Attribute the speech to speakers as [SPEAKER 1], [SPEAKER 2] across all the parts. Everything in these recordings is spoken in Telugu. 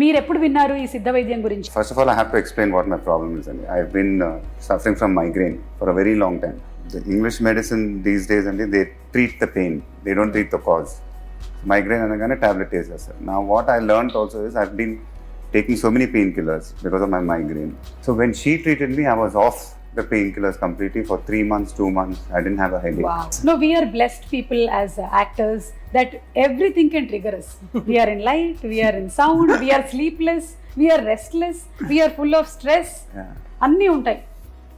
[SPEAKER 1] మీరు ఎప్పుడు విన్నారు ఈ సిద్ధ వైద్యం గురించి
[SPEAKER 2] First of all, I have to explain what my problem is. And I've been uh, suffering from migraine for a very long time. The English medicine these days, and they treat the pain. They don't treat the cause. Migraine అనగానే tablet వేసేస్తారు. Now, what I learned also is I've been taking so many painkillers because of my migraine. So when she treated me, I was off the painkillers completely for three months, two months. I didn't have a headache.
[SPEAKER 1] No, we are blessed people as uh, actors that everything can trigger us. We are in light, we are in sound, we are sleepless, we are restless, we are full of stress. అన్నీ ఉంటాయి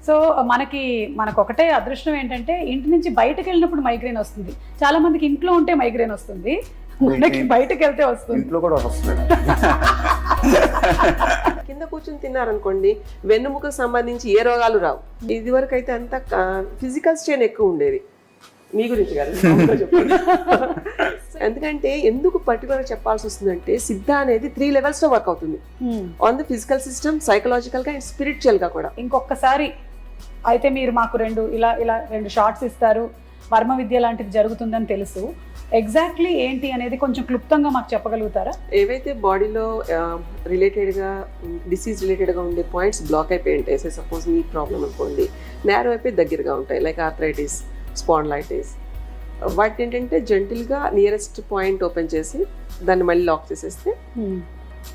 [SPEAKER 1] సో మనకి మనకు ఒకటే అదృష్టం ఏంటంటే ఇంటి నుంచి బయటకు వెళ్ళినప్పుడు మైగ్రేన్ వస్తుంది చాలా మందికి ఇంట్లో ఉంటే మైగ్రేన్ వస్తుంది మనకి బయటకు వెళ్తే వస్తుంది.
[SPEAKER 2] ఇంట్లో కూడా వస్తుంది.
[SPEAKER 3] కింద కూర్చుని తిన్నారనుకోండి వెన్నుముకకు సంబంధించి ఏ రోగాలు రావు. ఇది వరకు అయితే అంతా ఫిజికల్ స్ట్రెయిన్ ఎక్కువ ఉండేది. మీ గురించి కాదు. ఎందుకంటే ఎందుకు పర్టికులర్ చెప్పాల్సి వస్తుందంటే సిద్ధ అనేది త్రీ లెవెల్స్లో వర్క్ అవుతుంది. ఆన్ ది ఫిజికల్ సిస్టమ్ సైకలాజికల్గా అండ్ స్పిరిచువల్గా కూడా.
[SPEAKER 1] ఇంకొకసారి అయితే మీరు మాకు రెండు ఇలా ఇలా రెండు షార్ట్స్ ఇస్తారు. వర్మ విద్య లాంటిది జరుగుతుందని తెలుసు. ఎగ్జాక్ట్లీ ఏంటి అనేది కొంచెం క్లుప్తంగా మాకు చెప్పగలుగుతారా?
[SPEAKER 3] ఏవైతే బాడీలో రిలేటెడ్గా డిసీజ్ రిలేటెడ్గా ఉండే పాయింట్స్ బ్లాక్ అయిపోయి ఉంటాయి. సే సపోజ్ నీ ప్రాబ్లం అనుకోండి. నేరో అయిపోయి దగ్గరగా ఉంటాయి. లైక్ ఆర్థరైటిస్ స్పాండ్లైటిస్ వాటి ఏంటంటే జెంటిల్గా నియరెస్ట్ పాయింట్ ఓపెన్ చేసి దాన్ని మళ్ళీ లాక్ చేసేస్తే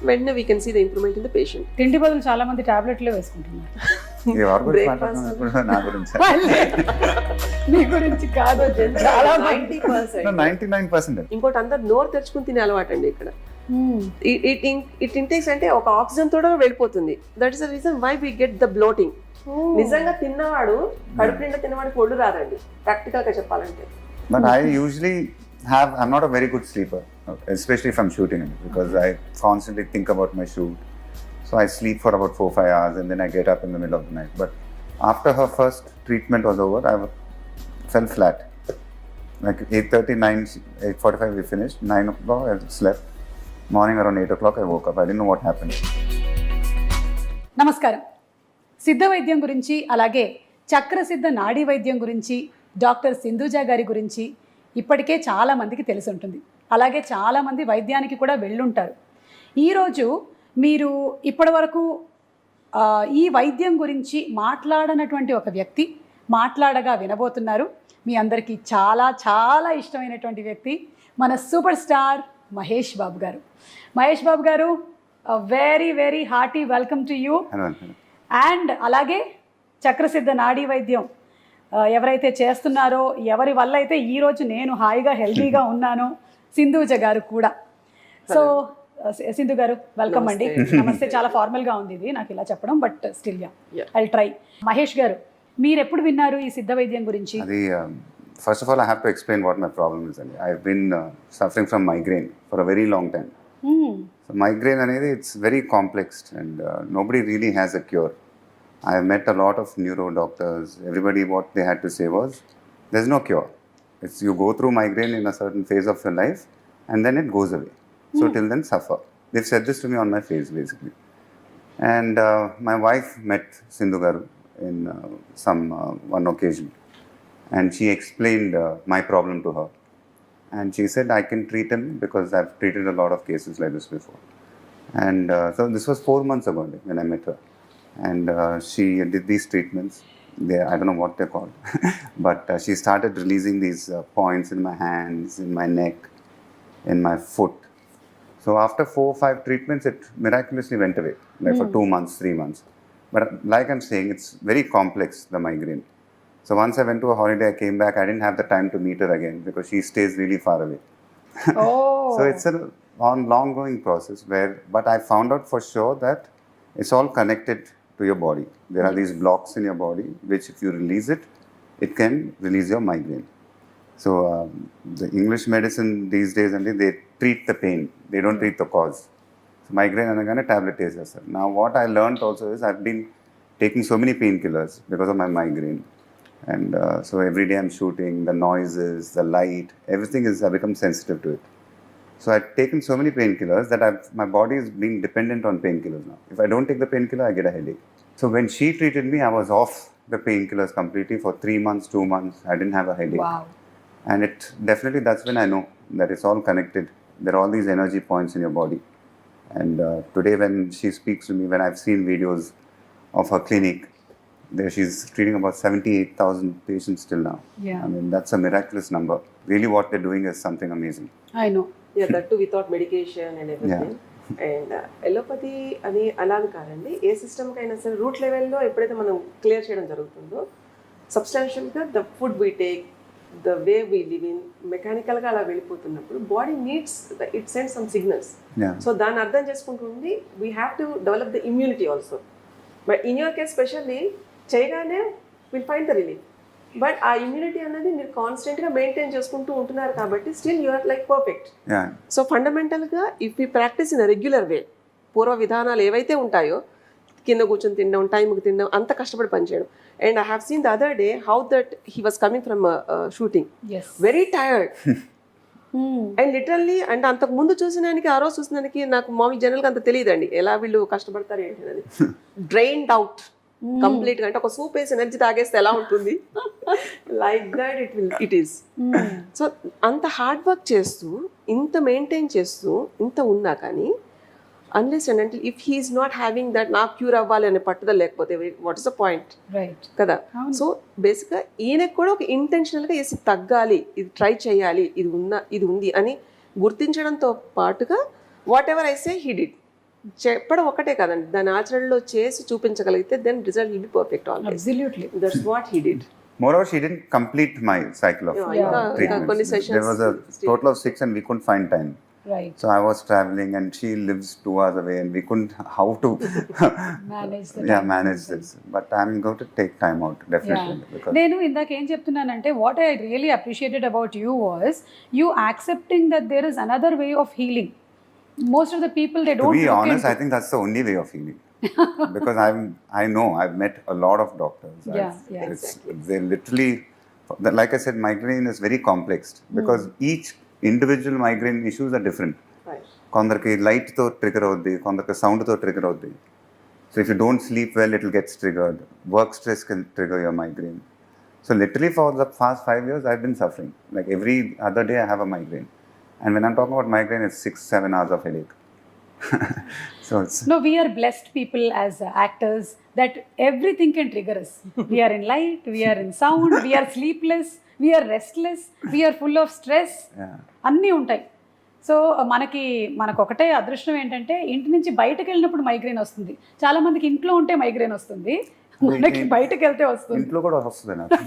[SPEAKER 3] వెంటనే we can see the improvement in the patient
[SPEAKER 1] తిండి బదులు చాలా మంది టాబ్లెట్లే వేసుకుంటున్నారు. మీ
[SPEAKER 3] ఇంకోటి అందరు నోరు తెరుచుకుని తినే అలవాటు అండి ఇక్కడ. ఇట్ ఇట్ ఇంటేక్స్ అంటే ఒక ఆక్సిజన్ తోడ వెళ్ళిపోతుంది. That is the reason why we get the bloating నిజంగా తిన్నవాడు కడుపు నిండా తిన్నవాడికి ఒళ్ళు రాదండి. ప్రాక్టికల్గా చెప్పాలంటే.
[SPEAKER 2] I usually have, I'm not a very good sleeper, especially if I'm shooting, because I constantly think about my shoot. So I sleep for about four, five hours and then I get up in the middle of the night. But after her first treatment was over, I fell flat. Like 8.30, 9, 8.45 we finished, 9 o'clock I slept. Morning around 8 o'clock I woke up. I didn't know what happened.
[SPEAKER 1] నమస్కారం సిద్ధ వైద్యం గురించి అలాగే చక్రసిద్ధ నాడీ వైద్యం గురించి డాక్టర్ సింధుజ గారి గురించి ఇప్పటికే చాలా మందికి తెలిసి ఉంటుంది అలాగే చాలామంది వైద్యానికి కూడా వెళ్ళుంటారు ఈరోజు మీరు ఇప్పటివరకు ఆ, ఈ వైద్యం గురించి మాట్లాడనటువంటి ఒక వ్యక్తి మాట్లాడగా వినబోతున్నారు. మీ అందరికీ చాలా చాలా ఇష్టమైనటువంటి వ్యక్తి మన సూపర్ స్టార్ మహేష్ బాబు గారు. మహేష్ బాబు గారు very very hearty welcome
[SPEAKER 2] to you.
[SPEAKER 1] And అలాగే చక్రసిద్ధ నాడీ వైద్యం ఎవరైతే చేస్తున్నారో ఎవరి వల్ల అయితే ఈరోజు నేను హాయిగా హెల్తీగా ఉన్నానో సింధూజ గారు కూడా. సి- సింధు గారు వెల్కమ్ అండి. నమస్తే. చాలా ఫార్మల్గా ఉంది ఇది నాకు ఇలా చెప్పడం but
[SPEAKER 3] still
[SPEAKER 1] I try Mahesh గారు మీరు ఎప్పుడు విన్నారు ఈ సిద్ధ వైద్యం గురించి?
[SPEAKER 2] First of all I have to explain what my problem is అండి I been suffering from migraine for a very long time so migraine అనేది it's very complexed and no body really has a cure I have met a lot of neuro doctors everybody what they had to say was there's no cure it's you go through migraine in a certain phase of your life and then it goes away So till then, suffer. They've said this to me on my face, basically. And uh, my wife met Sindhu Garu in uh, some uh, one occasion, and she explained uh, my problem to her. And she said, I can treat him because I've treated a lot of cases like this before. And uh, so this was four months ago when I met her. And uh, she did these treatments. They, I don't know what they're called, but uh, she started releasing these uh, points in my hands, in my neck, in my foot. So after four or five treatments, it miraculously went away, like for two months, three months. But like I'm saying, it's very complex, the migraine. So once I went to a holiday, I came back, I didn't have the time to meet her again because she stays really far away.
[SPEAKER 1] Oh
[SPEAKER 2] So it's a on long going process where, but I found out for sure that it's all connected to your body. There are these blocks in your body which, if you release it, it can release your migraine. So um, the English medicine these days, and they treat the pain, they don't treat the cause. So migraine to tablet sir. Now what I learned also is I've been taking so many painkillers because of my migraine. And uh, so every day I'm shooting, the noises, the light, everything is, I become sensitive to it. So I've taken so many painkillers that I've, my body is being dependent on painkillers now. If I don't take the painkiller, I get a headache. So when she treated me, I was off the painkillers completely for three months, two months. I didn't have a headache.
[SPEAKER 1] Wow.
[SPEAKER 2] And it definitely that's when I know that it's all connected. There are all these energy points in your body. And uh, today, when she speaks to me, when I've seen videos of her clinic, there she's treating about 78,000 patients till now.
[SPEAKER 1] Yeah.
[SPEAKER 2] I mean, that's a miraculous number. Really, what they're doing is something amazing.
[SPEAKER 1] I know
[SPEAKER 3] yeah that too without medication and everything and allopathy uh, అని అలా అని కాదండి ఏ సిస్టమ్కి అయినా సరే రూట్ లెవెల్లో ఎప్పుడైతే మనం క్లియర్ చేయడం జరుగుతుందో సబ్స్టాన్షియల్గా the food we take the way we live in మెకానికల్గా అలా వెళ్ళిపోతున్నప్పుడు body needs it send some
[SPEAKER 2] signals.
[SPEAKER 3] So దాన్ని అర్థం చేసుకుంటుంది we have to develop the immunity also but in your case specially చేయగానే will find the relief but ఆ ఇమ్యూనిటీ అనేది మీరు కాన్స్టెంట్గా మెయింటైన్ చేసుకుంటూ ఉంటున్నారు కాబట్టి still you are like
[SPEAKER 2] perfect.
[SPEAKER 3] So ఫండమెంటల్గా if you practice in regular way పూర్వ విధానాలు ఏవైతే ఉంటాయో కింద కూర్చొని తినడం టైంకి తినడం అంత కష్టపడి పనిచేయడం and I the other day how that he was coming from shooting
[SPEAKER 1] as
[SPEAKER 3] very tired
[SPEAKER 1] Hmm.
[SPEAKER 3] And literally అంటే అంతకు ముందు చూసినానికి ఆ రోజు చూసినానికి నాకు మామూలు జనరల్గా అంత తెలియదండి. ఎలా వీళ్ళు కష్టపడతారు ఏంటి అనేది. డ్రైన్డ్ అవుట్ కంప్లీట్గా అంటే ఒక సూప్ వేసి ఎనర్జీ తాగేస్తే ఎలా ఉంటుంది? Like that it will it is so అంత హార్డ్ వర్క్ చేస్తూ ఇంత మెయింటైన్ చేస్తూ ఇంత ఉన్నా కానీ అన్లెస్ అండ్ అంటే if he is not having that నాకు క్యూర్ అవ్వాలి అనే పట్టుదల లేకపోతే what is the point
[SPEAKER 1] right
[SPEAKER 3] కదా? సో బేసిక్గా ఈయనకు కూడా ఒక ఇంటెన్షనల్గా వేసి తగ్గాలి ఇది ట్రై చేయాలి ఇది ఉన్న ఇది ఉంది అని గుర్తించడంతో పాటుగా whatever I say he did చెప్పడం ఒకటే కదండి. దాని ఆచరణలో చేసి చూపించగలిగితే then result will be perfect always
[SPEAKER 1] absolutely
[SPEAKER 3] that's what he did
[SPEAKER 2] Moreover, she didn't complete my cycle of
[SPEAKER 3] Yeah,
[SPEAKER 2] uh, treatments. There was a total of six, and we couldn't find time.
[SPEAKER 1] Right
[SPEAKER 2] So I was traveling, and she lives two hours away, and we couldn't how to
[SPEAKER 1] manage
[SPEAKER 2] yeah manage this. But I'm going to take time out definitely because
[SPEAKER 1] నేను ఇందాక ఏం చెప్తున్నానంటే what I really appreciated about you was you accepting that there is another way of healing most of the people they
[SPEAKER 2] to
[SPEAKER 1] don't
[SPEAKER 2] be honest, I think that's the only way of healing. because I'm I know I've met a lot of doctors.
[SPEAKER 1] Yeah,
[SPEAKER 2] I've-
[SPEAKER 1] yeah.
[SPEAKER 2] It's, they literally, like I said, migraine is very complex because each individual migraine issues are different. కొందరికి లైట్తో ట్రిగర్ అవుద్ది కొందరికి సౌండ్తో ట్రిగర్ అవుద్ది so if you don't sleep well it will gets triggered work stress can trigger your migraine so literally for the past five years I been suffering like every other day I have a migraine and when I'm talking about migraine it's six seven hours of headache so it's
[SPEAKER 1] No, we are blessed people as uh, actors that everything can trigger us. we are in light, we are in sound, we are sleepless, we are restless, we are full of stress.
[SPEAKER 2] Yeah.
[SPEAKER 1] అన్నీ ఉంటాయి. సో మనకి మనకు ఒకటే అదృష్టం ఏంటంటే ఇంటి నుంచి బయటకు వెళ్ళినప్పుడు మైగ్రేన్ వస్తుంది. చాలా మందికి ఇంట్లో ఉంటే మైగ్రేన్ వస్తుంది. మనకి బయటకు వెళ్తే వస్తుంది.
[SPEAKER 2] ఇంట్లో కూడా వస్తుంది నాకు.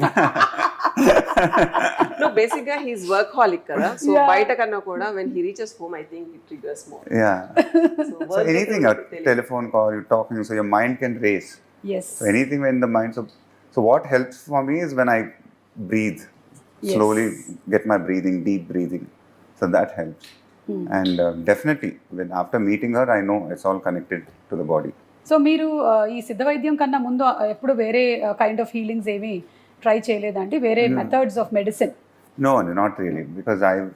[SPEAKER 3] నో బేసిక్గా హీస్ వర్క్ హాలిక్ కదా సో. బయట కన్నా కూడా when he reaches home I think it triggers
[SPEAKER 2] more
[SPEAKER 3] yeah
[SPEAKER 2] so anything telephone call you talking so your mind can race
[SPEAKER 1] as
[SPEAKER 2] So anything when the mind so so what helps for me is when I breathe.
[SPEAKER 1] Yes.
[SPEAKER 2] slowly, get my breathing, deep breathing. So that helps. And uh, definitely, when after meeting her, I know it's all connected to the body.
[SPEAKER 1] So మీరు ఈ సిద్ధ వైద్యం కన్నా ముందు ఎప్పుడు వేరే కైండ్ ఆఫ్ హీలింగ్స్ ఏమి ట్రై చేయలేదండి వేరే methods of medicine
[SPEAKER 2] No, no, not really, because I've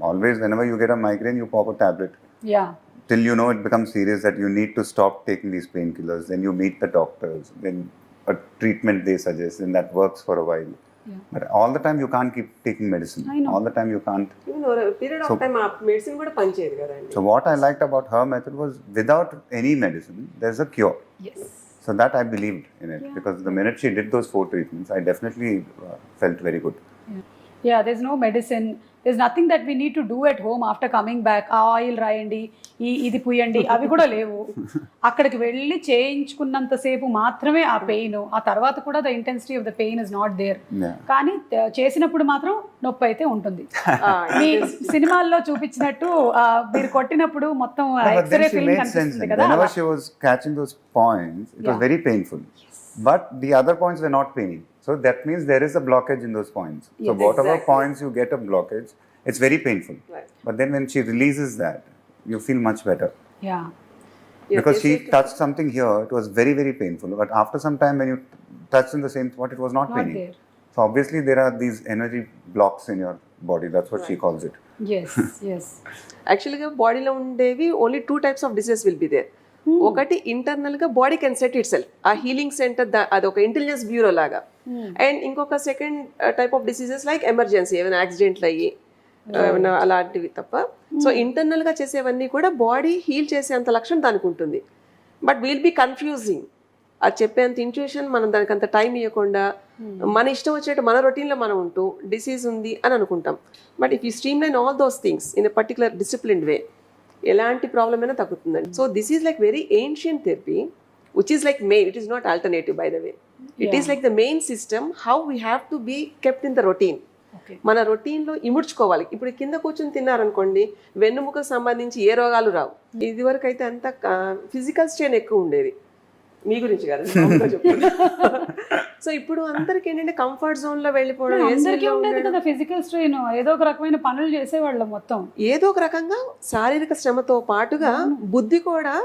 [SPEAKER 2] always whenever you get a migraine, you pop a tablet.
[SPEAKER 1] Yeah
[SPEAKER 2] Till you know it becomes serious that you need to stop taking these painkillers. Then you meet the doctors. Then a treatment they suggest, and that works for a while.
[SPEAKER 1] Yeah.
[SPEAKER 2] But all the time you can't keep taking medicine.
[SPEAKER 1] I know.
[SPEAKER 2] All the time you can't
[SPEAKER 3] period of time ఆ మెడిసిన్ కూడా పనిచేయదు కదండి
[SPEAKER 2] So what I liked about her method was without any medicine, there's a cure.
[SPEAKER 1] Yes
[SPEAKER 2] So that I believed in it because the minute she did those four treatments, I definitely uh, felt very good.
[SPEAKER 1] Yeah there's no medicine there's nothing that we need to do at home after coming back ఆ ఆయిల్ రాయండి ఈ ఇది పుయ్యండి అవి కూడా లేవు అక్కడికి వెళ్ళి చేయించుకున్నంతసేపు మాత్రమే ఆ పెయిన్ ఆ తర్వాత కూడా the intensity of the pain is not
[SPEAKER 2] there.
[SPEAKER 1] కానీ చేసినప్పుడు మాత్రం నొప్పి అయితే ఉంటుంది మీ సినిమాల్లో చూపించినట్టు మీరు కొట్టినప్పుడు మొత్తం ఎక్స్రే ఫిల్మ్. కనిపిస్తుంది కదా
[SPEAKER 2] she was catching those points, it was
[SPEAKER 1] Yeah.
[SPEAKER 2] very painful. But the other points were not paining. So that means there is a blockage in those points.
[SPEAKER 1] Yes, so
[SPEAKER 2] whatever
[SPEAKER 3] exactly.
[SPEAKER 2] points you get a blockage, it's very painful.
[SPEAKER 3] Right.
[SPEAKER 2] But then when she releases that, you feel much better.
[SPEAKER 1] Yeah.
[SPEAKER 2] Because yes, she touched something here, it was very, very painful. But after some time, when you touched in the same spot, it was not,
[SPEAKER 1] not
[SPEAKER 2] So obviously, there are these energy blocks in your body. That's what right. she calls it.
[SPEAKER 1] Yes, yes.
[SPEAKER 3] Actually, the body only two types of disease will be there. ఒకటి ఇంటర్నల్గా body can set itself a healing centre అది ఒక ఇంటెలిజెన్స్ బ్యూరో లాగా. అండ్ ఇంకొక second type of diseases like emergency ఏమైనా యాక్సిడెంట్లు అయ్యి ఏమైనా అలాంటివి తప్ప. సో ఇంటర్నల్గా చేసేవన్నీ కూడా బాడీ హీల్ చేసేంత లక్షణం దానికి ఉంటుంది. బట్ విల్ బి కన్ఫ్యూజింగ్ అది చెప్పేంత ఇంట్యూషన్ మనం దానికి అంత టైం ఇవ్వకుండా మన ఇష్టం వచ్చేట్టు మన రొటీన్లో మనం ఉంటూ డిసీజ్ ఉంది అని అనుకుంటాం. But if you streamline all those things in a particular discipline way ఎలాంటి ప్రాబ్లం అయినా తగ్గుతుందండి. So this is like very ancient therapy which is like main it is not alternative by the way it is like the main system how we have to be kept in the
[SPEAKER 1] routine
[SPEAKER 3] మన రొటీన్లో ఇముడ్చుకోవాలి. ఇప్పుడు కింద కూర్చొని తిన్నారనుకోండి వెన్నుముకకు సంబంధించి ఏ రోగాలు రావు. ఇది వరకు అయితే అంత ఫిజికల్ స్ట్రెయిన్ ఎక్కువ ఉండేది. మీ గురించి కాదు. సో ఇప్పుడు అందరికి ఏంటంటే కంఫర్ట్ జోన్లో వెళ్ళిపోవడం
[SPEAKER 1] అందరికీ ఉండేది. కదా ఫిజికల్ స్ట్రెయిన్ ఏదో ఒక రకమైన పనులు చేసేవాళ్ళం మొత్తం
[SPEAKER 3] ఏదో ఒక రకంగా శారీరక శ్రమతో పాటుగా బుద్ధి కూడా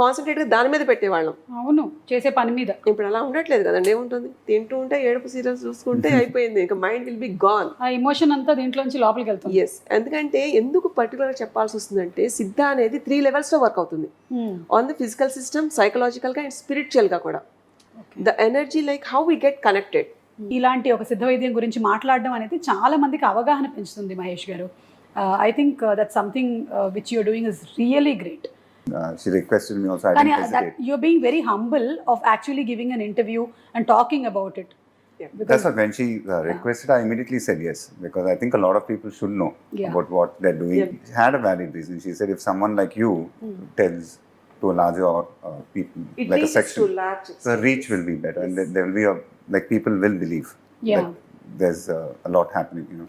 [SPEAKER 3] కాన్సన్ట్రేట్గా దాని మీద పెట్టేవాళ్ళం.
[SPEAKER 1] అవును చేసే పని మీద.
[SPEAKER 3] ఇప్పుడు అలా ఉండట్లేదు కదండి ఏముంటుంది? తింటూ ఉంటే ఏడుపు సీరియల్స్ చూసుకుంటే అయిపోయింది ఇంకా మైండ్ విల్ బి గాన్
[SPEAKER 1] ఆ ఎమోషన్ అంతా దీంట్లోంచి లోపలికి వెళ్తుంది.
[SPEAKER 3] ఎస్ ఎందుకంటే ఎందుకు పర్టికులర్ చెప్పాల్సి వస్తుందంటే సిద్ధ అనేది త్రీ లెవెల్స్లో వర్క్ అవుతుంది. ఆన్ ద ఫిజికల్ సిస్టమ్ సైకలాజికల్గా అండ్ స్పిరిచువల్గా కూడా. The energy like how we get connected
[SPEAKER 1] ఇలాంటి ఒక సిద్ధ వైద్యం గురించి మాట్లాడడం అనేది చాలా మందికి అవగాహన పెంచుతుంది మహేష్ గారు. I think that something which you're doing is really great
[SPEAKER 2] Uh, she requested me also. I didn't hesitate.
[SPEAKER 1] that, you're being very humble of actually giving an interview and talking about it.
[SPEAKER 3] Yeah.
[SPEAKER 2] That's what when she uh, requested, I immediately said yes because I think a lot of people should know
[SPEAKER 1] Yeah.
[SPEAKER 2] about what they're doing.
[SPEAKER 3] Yeah.
[SPEAKER 2] She had a valid reason. She said if someone like you hmm. tells to a larger uh, people,
[SPEAKER 3] It
[SPEAKER 2] like a
[SPEAKER 3] to
[SPEAKER 2] section,
[SPEAKER 3] large.
[SPEAKER 2] the reach will be better and there- there will be a like people will believe.
[SPEAKER 1] Yeah.
[SPEAKER 2] that there's uh, a lot happening, you know.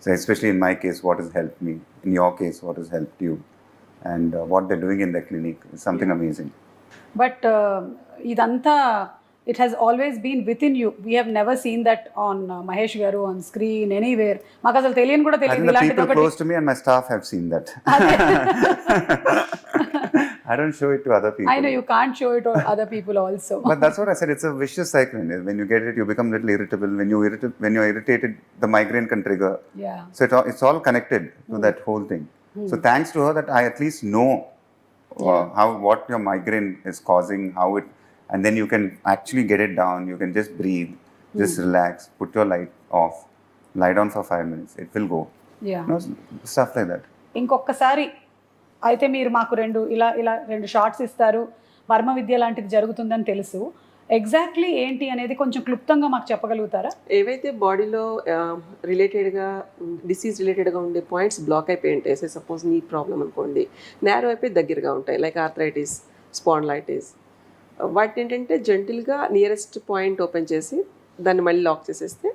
[SPEAKER 2] So especially in my case, what has helped me? In your case, what has helped you? and uh, what they're doing in the clinic is something amazing.
[SPEAKER 1] But uh, ఇదంతా it has always been with in you we have never seen that on Mahesh గారు ఆన్ స్క్రీన్ ఎనీవేర్ మాకు అసలు తెలియని కూడా
[SPEAKER 2] I think
[SPEAKER 1] తెలియదు
[SPEAKER 2] the
[SPEAKER 1] ఇలాంటిది
[SPEAKER 2] people
[SPEAKER 1] ఒకటి
[SPEAKER 2] close to me and my staff have seen that. I don't show it to other people.
[SPEAKER 1] I know you can't show it other people also
[SPEAKER 2] But that's what I said. It's a vicious cycle. When you get it, you become a little irritable. When you irrit- when you're irritated, the migraine can trigger.
[SPEAKER 1] Yeah
[SPEAKER 2] So it, all- it's all connected to that whole thing. So thanks to that I at least know how what your migraine is causing how it and then you can actually get it down you can just breathe just relax put your light off light on for five minutes it will go stuff like that
[SPEAKER 1] ఇంకొకసారి అయితే మీరు మాకు రెండు ఇలా ఇలా రెండు షార్ట్స్ ఇస్తారు. మర్మ విద్య లాంటిది జరుగుతుందని తెలుసు. ఎగ్జాక్ట్లీ ఏంటి అనేది కొంచెం క్లుప్తంగా మాకు చెప్పగలుగుతారా?
[SPEAKER 3] ఏవైతే బాడీలో రిలేటెడ్గా డిసీజ్ రిలేటెడ్గా ఉండే పాయింట్స్ బ్లాక్ అయిపోయి ఉంటాయి. సే సపోజ్ నీ ప్రాబ్లం అనుకోండి. నేరో అయిపోయి దగ్గరగా ఉంటాయి. లైక్ ఆర్థరైటిస్ స్పాండ్లైటిస్ వాటిని ఏంటంటే జెంటిల్గా నియరెస్ట్ పాయింట్ ఓపెన్ చేసి దాన్ని మళ్ళీ లాక్ చేసేస్తే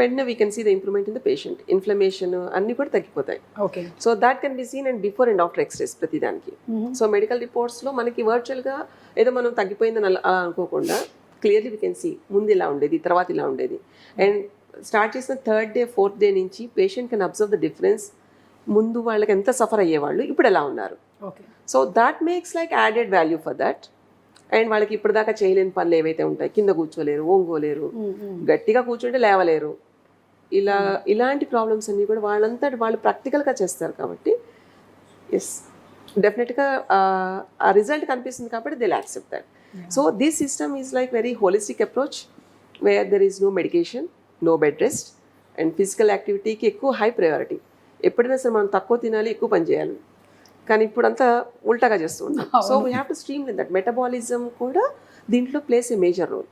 [SPEAKER 3] వెంటనే we can see the improvement in the patient inflammation అన్నీ కూడా తగ్గిపోతాయి.
[SPEAKER 1] Okay
[SPEAKER 3] so that can be seen and before and after X-rays ప్రతిదానికి సో మెడికల్ రిపోర్ట్స్లో మనకి వర్చువల్గా ఏదో మనం తగ్గిపోయిందని అలా అనుకోకుండా క్లియర్లీ వీ కెన్ సీ ముందు ఇలా ఉండేది తర్వాత ఇలా ఉండేది. అండ్ స్టార్ట్ చేసిన థర్డ్ డే ఫోర్త్ డే నుంచి patient can observe the difference ముందు వాళ్ళకి ఎంత సఫర్ అయ్యేవాళ్ళు ఇప్పుడు ఎలా ఉన్నారు?
[SPEAKER 1] Okay
[SPEAKER 3] so that makes like added value for that and వాళ్ళకి ఇప్పటిదాకా చేయలేని పనులు ఏవైతే ఉంటాయి కింద కూర్చోలేరు ఓంగోలేరు గట్టిగా కూర్చుంటే లేవలేరు. ఇలా ఇలాంటి ప్రాబ్లమ్స్ అన్నీ కూడా వాళ్ళంతా వాళ్ళు ప్రాక్టికల్గా చేస్తారు కాబట్టి ఎస్ డెఫినెట్గా ఆ రిజల్ట్ కనిపిస్తుంది కాబట్టి they accept that so this system is like very holistic approach where there is no medication no bed rest and physical యాక్టివిటీకి ఎక్కువ హై ప్రయారిటీ ఎప్పుడైనా సరే మనం తక్కువ తినాలి ఎక్కువ పని చేయాలి. కానీ ఇప్పుడు అంతా ఉల్టాగా చేస్తూ ఉంటాం so we have to stream that metabolism కూడా దీంట్లో ప్లేస్ ఏ మేజర్ రోల్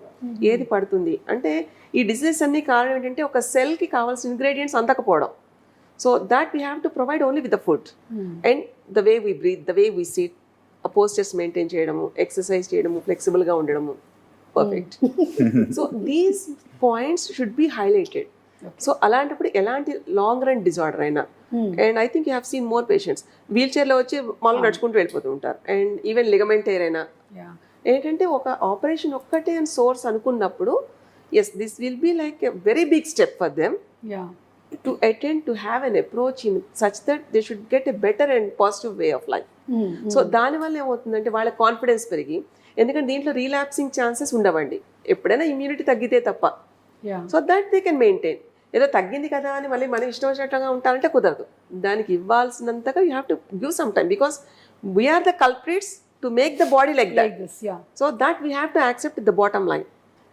[SPEAKER 3] ఏది పడుతుంది? అంటే ఈ డిసీజెస్ అన్ని కారణం ఏంటంటే ఒక సెల్కి కావాల్సిన ingredients అందకపోవడం. So that we have to provide only with the food and the way we breathe the way we sit postures maintain చేయడము ఎక్సర్సైజ్ చేయడము ఫ్లెక్సిబుల్గా ఉండడము. Perfect so these points should be highlighted so అలాంటప్పుడు ఎలాంటి లాంగ్ రన్ డిజార్డర్ అయినా and I think you have seen more patients wheel చైర్లో వచ్చి మామూలు నడుచుకుంటూ వెళ్ళిపోతూ ఉంటారు. అండ్ ఈవెన్ లిగమెంట్
[SPEAKER 1] యా
[SPEAKER 3] ఏంటంటే ఒక ఆపరేషన్ ఒక్కటే అని సోర్స్ అనుకున్నప్పుడు yes this will be like a very big step for
[SPEAKER 1] them
[SPEAKER 3] to attend to have an approach in such that they should get a better and positive way of life so దానివల్ల ఏమవుతుందంటే వాళ్ళ కాన్ఫిడెన్స్ పెరిగి ఎందుకంటే దీంట్లో రీలాప్సింగ్ ఛాన్సెస్ ఉండవండి. ఎప్పుడైనా ఇమ్యూనిటీ తగ్గితే తప్ప. So that they can maintain ఏదో తగ్గింది కదా అని మళ్ళీ మనం ఇష్టం వచ్చినట్టుగా ఉంటారంటే కుదరదు. దానికి ఇవ్వాల్సినంతగా you have to give some time because we're the culprits to make the body like
[SPEAKER 1] that this yeah
[SPEAKER 3] so that we have to accept the bottom line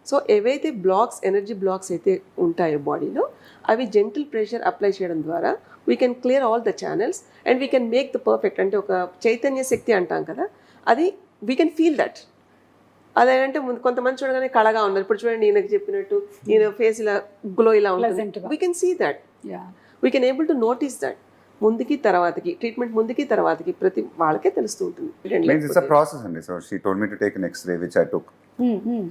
[SPEAKER 3] so ఏవైతే బ్లాక్స్ ఎనర్జీ బ్లాక్స్ అయితే ఉంటాయో బాడీలో అవి జెంటిల్ ప్రెషర్ అప్లై చేయడం ద్వారా we can clear all the channels and we can make the perfect అంటే ఒక చైతన్య శక్తి అంటాం కదా అది వీ కెన్ ఫీల్ దట్ అదేంటే ముందు కొంతమంది చూడగానే కళగా ఉన్నారు ఇప్పుడు చూడండి ఈయనకి చెప్పినట్టు ఈయన ఫేస్ ఇలా గ్లో ఇలా ఉంటుంది. We can see that
[SPEAKER 1] yeah
[SPEAKER 3] we can able to notice that ముందుకి తర్వాతకి ట్రీట్మెంట్ ముందుకి తర్వాతకి ప్రతి వాళ్ళకే తెలుస్తూ ఉంటుంది
[SPEAKER 2] Means it's a process only. So she told me to take an X-ray, which I took.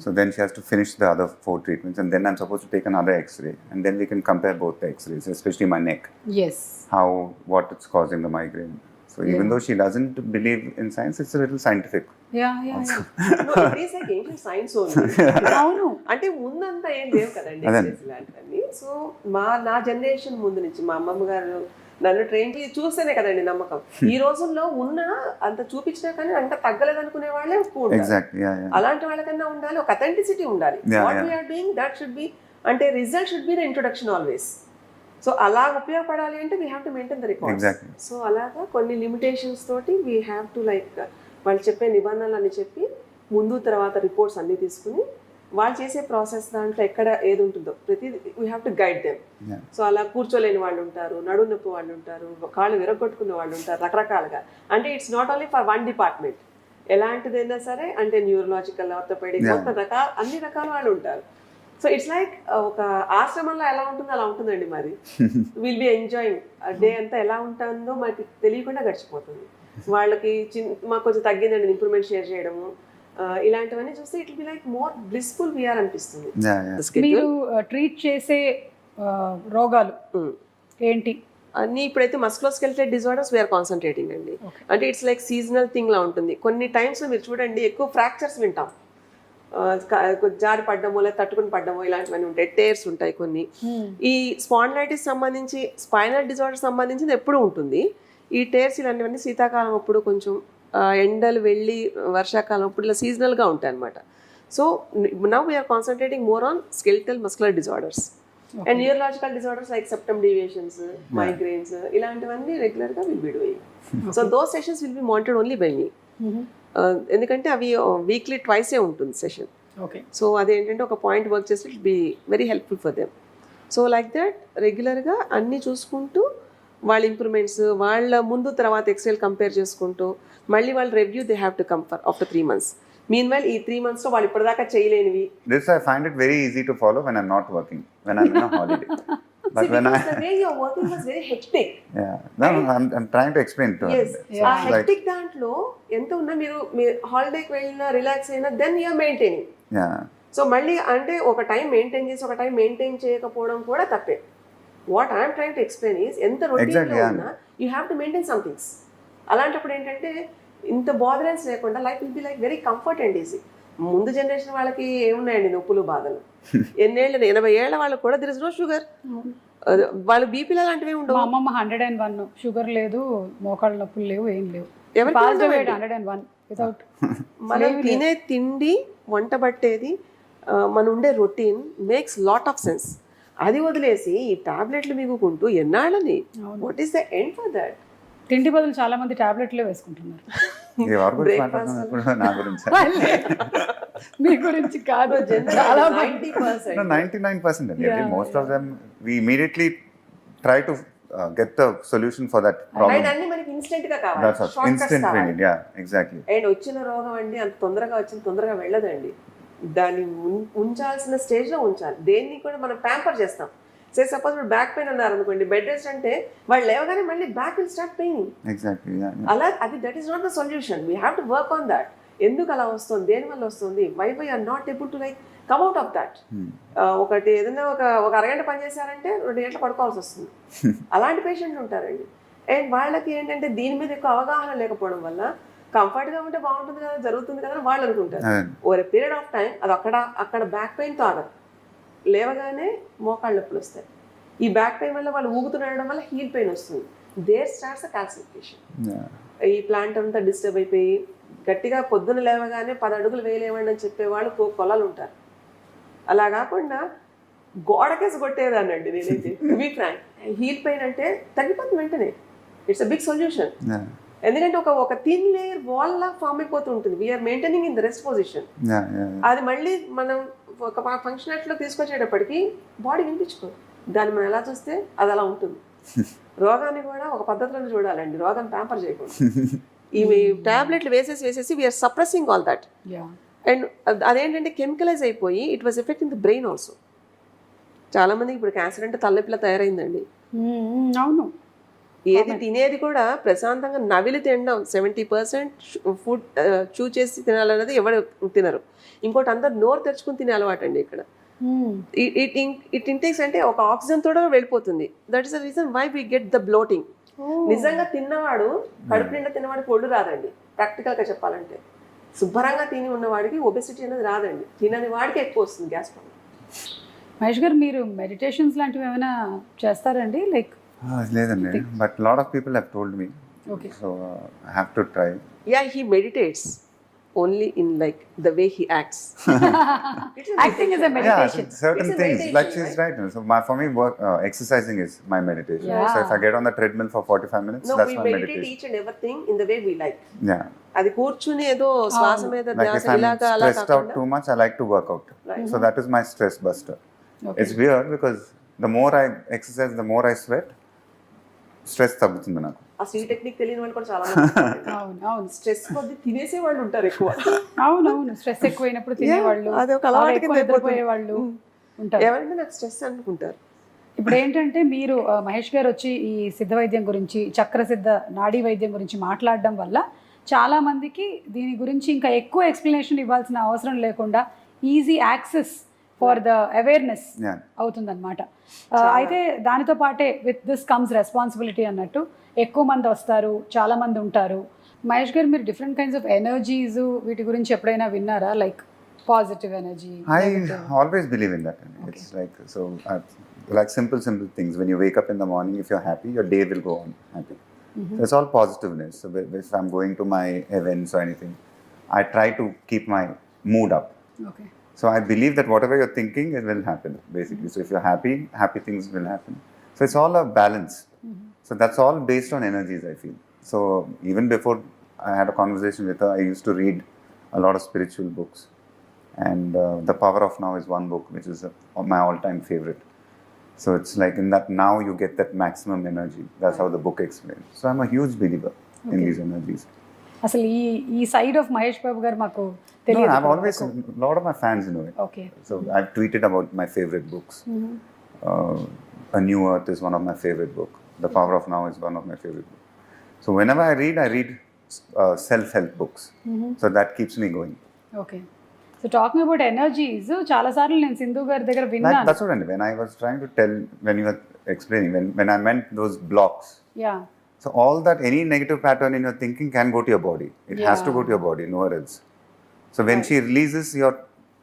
[SPEAKER 2] So then she has to finish the other four treatments, and then I'm supposed to take another X-ray, and then we can compare both the X-rays, especially my neck,
[SPEAKER 1] yes
[SPEAKER 2] how what it's So even though she doesn't believe in science, it's a little scientific.
[SPEAKER 1] అవును
[SPEAKER 3] అంటే ముందంతా ఏం లేవు కదండి సో మా నా జనరేషన్ ముందు నుంచి మా అమ్మమ్మ గారు నన్ను ట్రైన్ చేసి చూస్తేనే కదండి నమ్మకం ఈ రోజుల్లో ఉన్న అంత చూపించినా కానీ అంత తగ్గలేదు అనుకునే వాళ్ళే ఎక్కువ.
[SPEAKER 2] Yeah. Yeah.
[SPEAKER 3] అలాంటి వాళ్ళకన్నా ఉండాలి ఒక అథెంటిసిటీ ఉండాలి
[SPEAKER 2] Yeah,
[SPEAKER 3] what
[SPEAKER 2] yeah.
[SPEAKER 3] We're doing that should be అంటే result should be the introduction always so అలా ఉపయోగపడాలి అంటే we have to maintain the record
[SPEAKER 2] Exactly.
[SPEAKER 3] So అలాగా కొన్ని లిమిటేషన్స్ తోటి వీ హ్యావ్ టు లైక్ వాళ్ళు చెప్పే నిబంధనలు అన్ని చెప్పి ముందు తర్వాత రిపోర్ట్స్ అన్ని తీసుకుని వాళ్ళు చేసే ప్రాసెస్ దాంట్లో ఎక్కడ ఏది ఉంటుందో ప్రతి we have to guide
[SPEAKER 2] them.
[SPEAKER 3] So అలా కూర్చోలేని వాళ్ళు ఉంటారు నడు నొప్పి వాళ్ళు ఉంటారు కాళ్ళు విరగొట్టుకునే వాళ్ళు ఉంటారు రకరకాలుగా అంటే it's not only for one department ఎలాంటిదైనా సరే అంటే న్యూరలాజికల్ ఆర్థోపెడిక్. మొత్తం రకాల అన్ని రకాల వాళ్ళు ఉంటారు సో ఇట్స్ లైక్ ఒక ఆశ్రమంలో ఎలా ఉంటుందో అలా ఉంటుందండి మరి. విల్ బి ఎంజాయింగ్ డే అంతా ఎలా ఉంటుందో మనకి తెలియకుండా గడిచిపోతుంది. వాళ్ళకి చిన్న మాకు కొంచెం తగ్గిందండి ఇంప్రూవ్మెంట్ షేర్ చేయడము. ఇలాంటివన్నీ చూస్తే it be like more blissful we're అనిపిస్తుంది.
[SPEAKER 2] Yeah. Yeah.
[SPEAKER 1] మీరు ట్రీట్ చేసే రోగాలు. ఏంటి?
[SPEAKER 3] అన్ని ఇప్పుడైతే మస్క్లోస్కెల్టెడ్ డిజార్డర్స్ వీఆర్ కాన్సన్ట్రేటింగ్ అండి.
[SPEAKER 1] Okay.
[SPEAKER 3] అంటే ఇట్స్ లైక్ సీజనల్ థింగ్ లా ఉంటుంది. కొన్ని టైమ్స్ మీరు చూడండి ఎక్కువ ఫ్రాక్చర్స్ వింటాం. జారి పడ్డమో లేదా తట్టుకుని పడ్డమో ఇలాంటివన్నీ ఉంటాయి. టేర్స్ ఉంటాయి కొన్ని. ఈ స్పాండ్లైటిస్ సంబంధించి స్పైనల్ డిజార్డర్ సంబంధించింది ఎప్పుడూ ఉంటుంది. ఈ టేర్స్ ఇలాంటివన్నీ శీతాకాలం అప్పుడు కొంచెం ఎండలు వెళ్ళి వర్షాకాలం అప్పుడు ఇలా సీజనల్గా ఉంటాయి అనమాట so now we're concentrating more on skeletal muscular disorders. And neurological disorders like septum deviations migraines ఇలాంటివన్నీ రెగ్యులర్గా will be doing so those sessions will be monitored only by me ఎందుకంటే అవి వీక్లీ ట్వైసే ఉంటుంది సెషన్
[SPEAKER 1] ఓకే
[SPEAKER 3] సో అదేంటంటే ఒక పాయింట్ వర్క్ చేస్తే it be very helpful for them so like that రెగ్యులర్గా అన్నీ చూసుకుంటూ వాళ్ళ ఇంప్రూవ్మెంట్స్ వాళ్ళ ముందు తర్వాత ఎక్సెల్ కంపేర్ చేసుకుంటూ మళ్ళీ వాళ్ళు review they have to come for after three months mean well ఈ త్రీ మంత్స్లో వాళ్ళు ఇప్పటిదాకా చేయలేనివి.
[SPEAKER 2] Find it very easy to follow when I'm not working, when I'm in a holiday. But
[SPEAKER 3] See,
[SPEAKER 2] when I,
[SPEAKER 3] the way you're working was very hectic.
[SPEAKER 2] yeah, no, no, I'm, I'm trying to explain to her.
[SPEAKER 3] Yes.
[SPEAKER 2] So
[SPEAKER 3] ఆ
[SPEAKER 2] it's like,
[SPEAKER 3] హెక్టిక్ దాంట్లో ఎంత ఉన్నా మీరు మీరు హాలిడేకి వెళ్ళినా రిలాక్స్ అయినా then you're maintaining
[SPEAKER 2] yeah,
[SPEAKER 3] so మళ్ళీ అంటే ఒక టైం మెయింటైన్ చేసి ఒక టైం మెయింటైన్ చేయకపోవడం కూడా తప్పే what I'm train to explain is ఎంత
[SPEAKER 2] Exactly,
[SPEAKER 3] రొటీన్లో
[SPEAKER 2] yeah.
[SPEAKER 3] ఉన్నా you have to maintain somethings అలాంటప్పుడు ఏంటంటే ఇంత బాదరెన్స్ లేకుండా life will be like very comfort and easy ముందు జనరేషన్ వాళ్ళకి ఏమున్నాయండి నొప్పులు బాధలు? ఎన్నేళ్ళు ఎనభై ఏళ్ళ వాళ్ళకి కూడా దిర్ ఇస్ నో షుగర్ వాళ్ళు బీపీలు అలాంటివి
[SPEAKER 1] మా
[SPEAKER 3] ఉండవు.
[SPEAKER 1] అమ్మమ్మ హండ్రెడ్ అండ్ వన్ షుగర్ లేదు మోకాళ్ళ నొప్పులు లేవు ఏం లేవు. హండ్రెడ్ అండ్ వన్ వితౌట్
[SPEAKER 3] మనం తినే తిండి వంట పట్టేది మనం ఉండే routine makes lot of sense అది వదిలేసి ఈ టాబ్లెట్లు మిగుకుంటూ ఎన్నాళ్ళని. What is the end for that
[SPEAKER 1] తిండి బదులు చాలా మంది టాబ్లెట్లే వేసుకుంటున్నారు.
[SPEAKER 2] నా గురించి.
[SPEAKER 1] మీ గురించి కాదు. చాలా మంది.
[SPEAKER 3] Ninety percent
[SPEAKER 2] No, 99% really.
[SPEAKER 1] Yeah,
[SPEAKER 2] Most of them, we immediately try to uh, get the solution for that problem.
[SPEAKER 3] And అన్ని మనకి ఇన్స్టెంట్గా కావాలి.
[SPEAKER 2] Instant training. Yeah, exactly.
[SPEAKER 3] And వచ్చిన రోగం అండి అంత తొందరగా వచ్చింది తొందరగా వెళ్ళదండి. దాన్ని ఉం- ఉంచాల్సిన స్టేజ్లో ఉంచాలి. దేన్ని కూడా మనం ప్యాంపర్ చేస్తాం. సే సపోజ్ ఇప్పుడు బ్యాక్ పెయిన్ అన్నారు అనుకోండి బెడ్ రెస్ట్ అంటే వాళ్ళు లేవగానే మళ్ళీ back will start
[SPEAKER 2] pain yeah.
[SPEAKER 3] అలా అది that is not the solution we have to work on that ఎందుకు అలా వస్తుంది? దేని వల్ల వస్తుంది? Why why are not able to like come out of
[SPEAKER 2] that.
[SPEAKER 3] ఒకటి ఏదైనా ఒక ఒక అరగంట పని చేశారంటే రెండు గంటలు పడుకోవాల్సి వస్తుంది. అలాంటి పేషెంట్లు ఉంటారండి. అండ్ వాళ్ళకి ఏంటంటే దీని మీద ఎక్కువ అవగాహన లేకపోవడం వల్ల కంఫర్ట్గా ఉంటే బాగుంటుంది కదా జరుగుతుంది కదా వాళ్ళు అనుకుంటారు. ఓవర్ పీరియడ్ ఆఫ్ టైం అది అక్కడ అక్కడ బ్యాక్ పెయిన్తో ఆగదు. లేవగానే మోకాళ్ళ నొప్పులు వస్తాయి. ఈ బ్యాక్ పెయిన్ వల్ల వాళ్ళు ఊగుతుండడం వల్ల హీల్ పెయిన్ వస్తుంది. There starts a calcification.
[SPEAKER 2] Yeah.
[SPEAKER 3] ఈ ప్లాంట్ అంతా డిస్టర్బ్ అయిపోయి గట్టిగా పొద్దున లేవగానే పది అడుగులు వేయలేమండి అని చెప్పేవాళ్ళు కో- కొలాలు ఉంటారు. అలా కాకుండా గోడకేసి కొట్టేదానండి నేనైతే బీ ఫ్రాంక్ హీల్ పెయిన్ అంటే తగ్గిపోతుంది వెంటనే. It's a big
[SPEAKER 2] solution.
[SPEAKER 3] ఎందుకంటే ఒక ఒక థిన్ లేయర్ వాల్ లా ఫామ్ అయిపోతూ ఉంటుంది. We're maintaining in the
[SPEAKER 2] rest position.
[SPEAKER 3] అది మళ్ళీ మనం ఒక ఫంక్షనట్లో తీసుకొచ్చేటప్పటికి బాడీ వినిపించుకోదు. దాన్ని మనం ఎలా చూస్తే అది అలా ఉంటుంది. రోగాన్ని కూడా ఒక పద్ధతిలో చూడాలండి. రోగాన్ని ప్యాంపర్ చేయకూడదు. ఇవి టాబ్లెట్లు వేసేసి వేసేసి we're suppressing all
[SPEAKER 1] that
[SPEAKER 3] and అదేంటంటే కెమికలైజ్ అయిపోయి it was effect in the brain also చాలా మందికి ఇప్పుడు క్యాన్సర్ అంటే తలనొప్పిలా తయారైందండి.
[SPEAKER 1] అవును.
[SPEAKER 3] ఏది తినేది కూడా ప్రశాంతంగా నవిలి తినడం సెవెంటీ పర్సెంట్ ఫుడ్ చూ చేసి తినాలన్నది ఎవరు తినరు. ఇంకోటి అందరు నోరు తెరుచుకుని తినే అలవాటు అండి ఇక్కడ.
[SPEAKER 1] Hmm.
[SPEAKER 3] ఇట్ ఇట్ ఇంటేక్స్ అంటే ఒక ఆక్సిజన్ తోడ వెళ్ళిపోతుంది. That is the reason why we get the bloating నిజంగా తిన్నవాడు కడుపు నిండా తిన్నవాడికి ఒళ్ళు రాదండి. ప్రాక్టికల్గా చెప్పాలంటే. శుభ్రంగా తిని ఉన్నవాడికి ఒబెసిటీ అనేది రాదండి. తినని వాడికి ఎక్కువ వస్తుంది గ్యాస్ ప్రాబ్లం.
[SPEAKER 1] మహేష్ గారు మీరు మెడిటేషన్స్ లాంటివి ఏమైనా చేస్తారండి? లైక్
[SPEAKER 2] లేదండి but lot of people have told me
[SPEAKER 1] okay
[SPEAKER 2] so I have to try
[SPEAKER 3] yeah he meditates only in like the way he acts
[SPEAKER 1] acting is a
[SPEAKER 2] Yeah,
[SPEAKER 1] meditation
[SPEAKER 2] so certain
[SPEAKER 3] It's a
[SPEAKER 2] things.
[SPEAKER 3] meditation,
[SPEAKER 2] Like she's right. So my, for me, work, uh, exercising is my meditation.
[SPEAKER 1] Yeah.
[SPEAKER 2] So if I get on the treadmill for 45 minutes,
[SPEAKER 3] no
[SPEAKER 2] that's
[SPEAKER 3] we
[SPEAKER 2] my
[SPEAKER 3] meditate
[SPEAKER 2] meditation.
[SPEAKER 3] Each and everything in the way we like
[SPEAKER 2] Yeah.
[SPEAKER 3] అది కూర్చుని ఏదో శ్వాస మీద
[SPEAKER 2] Like
[SPEAKER 3] ధ్యాస
[SPEAKER 2] if I'm
[SPEAKER 3] ఇలాగా అలా
[SPEAKER 2] stressed out
[SPEAKER 3] కాకుండా
[SPEAKER 2] too much, I like to work out.
[SPEAKER 3] Right.
[SPEAKER 2] So that is my stress buster.
[SPEAKER 1] Okay
[SPEAKER 2] It's weird because the more I exercise, the more I sweat. Stress తగ్గుతుంది నాకు.
[SPEAKER 3] ఆ సీ టెక్నిక్ తెలియని వాళ్ళు కూడా చాలా
[SPEAKER 1] అవును అవును.
[SPEAKER 3] స్ట్రెస్ కొద్ది తినేసే వాళ్ళు ఉంటారు ఎక్కువ.
[SPEAKER 1] అవును అవును. స్ట్రెస్ ఎక్కువైనప్పుడు తినేవాళ్ళు
[SPEAKER 3] అది ఒక అలవాటు కింద అయిపోతుంది.
[SPEAKER 1] నిద్రపోయేవాళ్ళు ఉంటారు.
[SPEAKER 3] ఎవరైనా నాకు స్ట్రెస్ అనుకుంటారు.
[SPEAKER 1] ఇప్పుడు ఏంటంటే మీరు మహేష్ గారు వచ్చి ఈ సిద్ధ వైద్యం గురించి చక్ర సిద్ధ నాడీ వైద్యం గురించి మాట్లాడడం వల్ల చాలా మందికి దీని గురించి ఇంకా ఎక్కువ ఎక్స్ప్లెనేషన్ ఇవ్వాల్సిన అవసరం లేకుండా easy access for the
[SPEAKER 2] awareness
[SPEAKER 1] అవుతుందన్నమాట. Uh, అయితే దానితో పాటే విత్ దిస్ కమ్స్ రెస్పాన్సిబిలిటీ అన్నట్టు ఎక్కువ మంది వస్తారు చాలా మంది ఉంటారు. మహేష్ గారు మీరు డిఫరెంట్ కైండ్స్ ఆఫ్ ఎనర్జీస్ వీటి గురించి ఎప్పుడైనా విన్నారా? Like positive energy
[SPEAKER 2] I always believe in that it's like so like simple simple things when you wake up in the morning if you happy day will go on all positiveness so if I going to my I try to mood up
[SPEAKER 1] okay
[SPEAKER 2] So I believe that whatever you're thinking, it will happen. Basically, so if you're happy, happy things will happen. So it's all a balance. So that's all based on energies. I feel. So even before I had a conversation with her, I used to read a lot of spiritual books. And uh, The Power of Now is one book, which is uh, my all time favorite. So it's like in that now you get that maximum energy. That's how the book explains. So I'm a huge believer in
[SPEAKER 1] Okay.
[SPEAKER 2] these energies.
[SPEAKER 1] అసలు ఈ ఈ సైడ్ ఆఫ్ మహేష్ బాబు గారు మాకు
[SPEAKER 2] No,
[SPEAKER 1] తెలియదు
[SPEAKER 2] I've always, a lot of my fans know it.
[SPEAKER 1] Okay
[SPEAKER 2] So I've tweeted about my favorite books. Uh, a New Earth is one of my favorite book. The Power of Now is one of my favorite book. So whenever I read, I read uh, self-help books. So that keeps me going.
[SPEAKER 1] Okay so talking about energies చాలా సార్లు నేను సింధు గారి దగ్గర
[SPEAKER 2] Like,
[SPEAKER 1] విన్నాను
[SPEAKER 2] that's what I mean. When I was trying to tell, when you were explaining, when, when I meant those blocks.
[SPEAKER 1] Yeah
[SPEAKER 2] So all that, any negative pattern in your thinking can go to your body. It has to go to your body, nowhere else. So when she releases your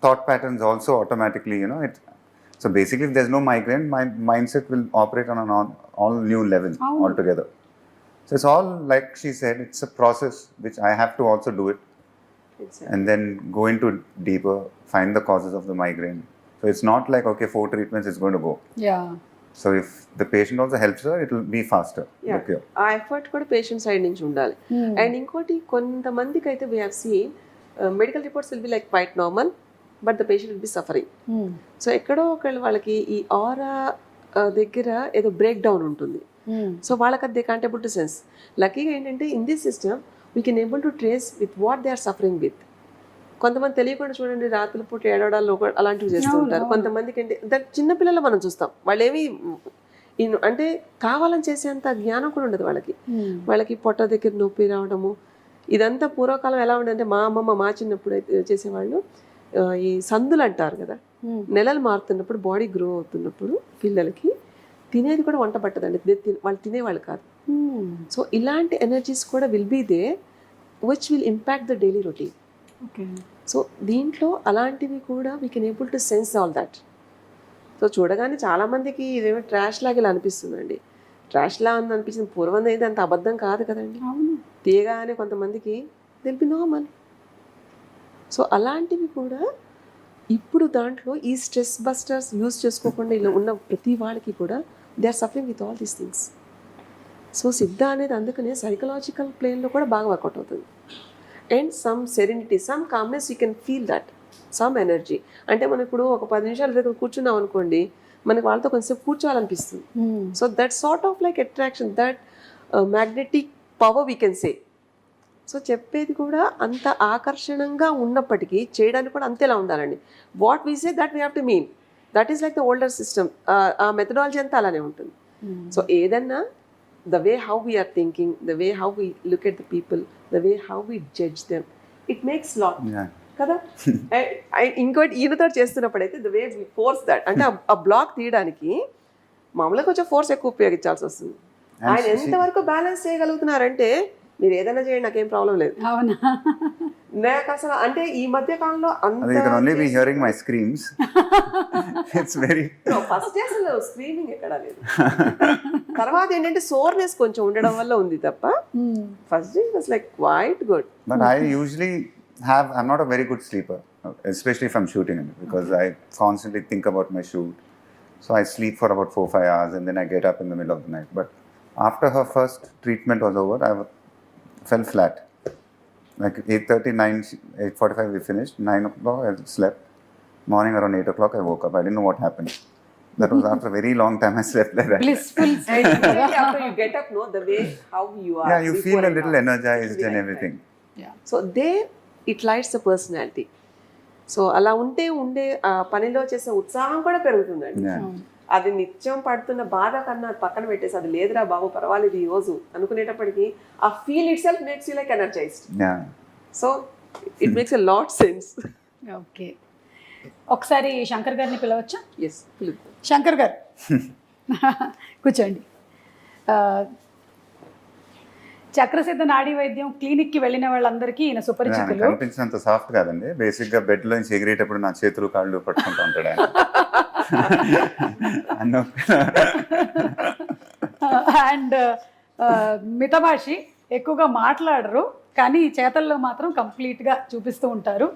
[SPEAKER 2] thought patterns also automatically, you know, it. So basically, if there's no migraine, my mindset will operate on an all, all new level
[SPEAKER 1] Oh.
[SPEAKER 2] altogether. So it's all like she said, it's a process which I have to also do it and then go into deeper, find the causes of the migraine. So it's not like okay, four treatments is going to go.
[SPEAKER 1] Yeah
[SPEAKER 2] So if the patient also helps her, it will be faster. the
[SPEAKER 3] Yeah.
[SPEAKER 2] cure.
[SPEAKER 3] ఆ ఎఫర్ట్ కూడా పేషెంట్ సైడ్ నుంచి ఉండాలి అండ్ ఇంకోటి కొంతమందికి అయితే we have seen Medical reports will be like quite normal but the patient will be suffering so ఎక్కడో ఒకళ్ళు వాళ్ళకి ఈ ఆరా దగ్గర ఏదో బ్రేక్ డౌన్ ఉంటుంది. సో వాళ్ళకి అది they can't able to sense లక్కీగా ఏంటంటే in this system we can able to trace with what they are suffering with కొంతమంది తెలియకుండా చూడండి రాత్రుల పూట ఏడవడాలు అలాంటివి చేస్తూ ఉంటారు. కొంతమందికి ఏంటి దట్ చిన్నపిల్లలు మనం చూస్తాం. వాళ్ళు ఏమి అంటే కావాలని చేసేంత జ్ఞానం కూడా ఉండదు వాళ్ళకి. వాళ్ళకి పొట్ట దగ్గర నొప్పి రావడము ఇదంతా పూర్వకాలం ఎలా ఉండదంటే మా అమ్మమ్మ మా చిన్నప్పుడు అయితే చేసేవాళ్ళు ఈ సందులు అంటారు కదా నెలలు మారుతున్నప్పుడు బాడీ గ్రో అవుతున్నప్పుడు పిల్లలకి తినేది కూడా వంట పట్టదండి. వాళ్ళు తినేవాళ్ళు కాదు. సో ఇలాంటి ఎనర్జీస్ కూడా will be they which will impact the daily routine
[SPEAKER 1] okay
[SPEAKER 3] so దీంట్లో అలాంటివి కూడా we can able to sense all that so చూడగానే చాలామందికి ఇదేమో ట్రాష్ లాగా ఇలా అనిపిస్తుందండి. ట్రాష్ లా ఉంది అనిపించింది పూర్వం అయితే అంత అబద్ధం కాదు కదండి.
[SPEAKER 1] అవును.
[SPEAKER 3] తీయగానే కొంతమందికి దిల్ బి నార్మల్ సో అలాంటివి కూడా ఇప్పుడు దాంట్లో ఈ స్ట్రెస్ బస్టర్స్ యూజ్ చేసుకోకుండా ఇలా ఉన్న ప్రతి వాళ్ళకి కూడా they are suffering with all these things so Siddha అనేది అందుకనే సైకలాజికల్ ప్లేన్లో కూడా బాగా వర్కౌట్ అవుతుంది. And some serenity some calmness you can feel that some energy అంటే మనం ఇప్పుడు ఒక పది నిమిషాల దగ్గర కూర్చున్నాం అనుకోండి మనకి వాళ్ళతో కొంచెం కూర్చోవాలనిపిస్తుంది. So that sort of like attraction that magnetic power we can say so చెప్పేది కూడా అంత ఆకర్షణంగా ఉన్నప్పటికీ చేయడానికి కూడా అంతేలా ఉండాలండి. What we say that we have to mean that is like the older system ఆ మెథడాలజీ అంతా అలానే ఉంటుంది. సో ఏదన్నా the way how we're thinking the way how we look at the people the way how we judge them it makes
[SPEAKER 2] lot.
[SPEAKER 3] కదా? ఇంకోటి ఈయనతో చేస్తున్నప్పుడు అయితే the way we force that అంటే ఆ- బ్లాక్ తీయడానికి మామూలుగా కొంచెం ఫోర్స్ ఎక్కువ ఉపయోగించాల్సి వస్తుంది. ఆయన ఎంతవరకు బ్యాలెన్స్ చేయగలుగుతున్నారంటే మీరు ఏదైనా చేయండి నాకేం ప్రాబ్లం లేదు
[SPEAKER 1] అవునా
[SPEAKER 3] నాకు అసలు అంటే ఈ మధ్య కాలంలో
[SPEAKER 2] screams. it's very.
[SPEAKER 3] ఫస్ట్ అసలు స్క్రీమింగ్ ఎక్కడ లేదు తర్వాత ఏంటంటే సోర్నెస్ కొంచెం ఉండడం వల్ల ఉంది తప్ప. First day was
[SPEAKER 2] like quite good have, I'm not a very good sleeper, especially if I'm shooting in it, because I constantly think about my shoot. So I sleep for about four, five hours and then I get up in the middle of the night. But after her first treatment was over, I fell flat. Like 8.30, 9, 8.45 we finished, 9 o'clock I slept. Morning around 8 o'clock I woke up. I didn't know what happened. That was after a very long time I slept like that.
[SPEAKER 1] Blissful
[SPEAKER 3] after you get up no the way how you are
[SPEAKER 2] Yeah, you feel a
[SPEAKER 3] and
[SPEAKER 2] little energized and everything.
[SPEAKER 3] So they it lights the personality so అలా ఉంటే ఉండే పనిలో చేసే ఉత్సాహం కూడా పెరుగుతుందండి
[SPEAKER 2] Yeah.
[SPEAKER 3] అది నిత్యం పడుతున్న బాధ కన్నా పక్కన పెట్టేసి అది లేదురా బాబు పర్వాలేదు ఈ రోజు అనుకునేటప్పటికి ఆ feel itself makes you like
[SPEAKER 2] energized.
[SPEAKER 3] So it makes a lot sense
[SPEAKER 1] okay ఒకసారి శంకర్ గారిని పిలవచ్చా?
[SPEAKER 3] ఎస్ పిలుద్దాం.
[SPEAKER 1] శంకర్ గారు. కూర్చోండి. చక్రసిద్ధ నాడీ వైద్యం క్లినిక్కి వెళ్ళిన వాళ్ళందరికీ ఈయన సుపరిచితులు.
[SPEAKER 2] కనిపించినంత సాఫ్ట్ కాదండి. బేసిక్గా బెడ్ లోంచి ఎగిరేటప్పుడు నా చేతులు కాళ్ళు పట్టుకుంటూ ఉంటాడు
[SPEAKER 1] అండ్ మితభాషి ఎక్కువగా మాట్లాడరు కానీ చేతల్లో మాత్రం కంప్లీట్గా చూపిస్తూ ఉంటారు.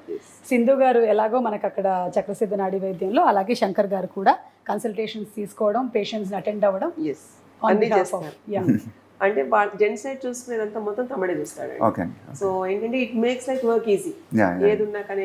[SPEAKER 1] సింధు గారు ఎలాగో మనకు అక్కడ చక్రసిద్ధ నాడీ వైద్యంలో అలాగే శంకర్ గారు కూడా కన్సల్టేషన్స్ తీసుకోవడం పేషెంట్స్ని అటెండ్ అవ్వడం.
[SPEAKER 3] అంటే జెంట్స్ సైడ్ చూసుకునేదంతా మొత్తం తమ్ముడే చూస్తాడు
[SPEAKER 2] ఓకే
[SPEAKER 3] సో ఏంటంటే it makes like work
[SPEAKER 2] easy
[SPEAKER 3] ఏది ఉన్నా కానీ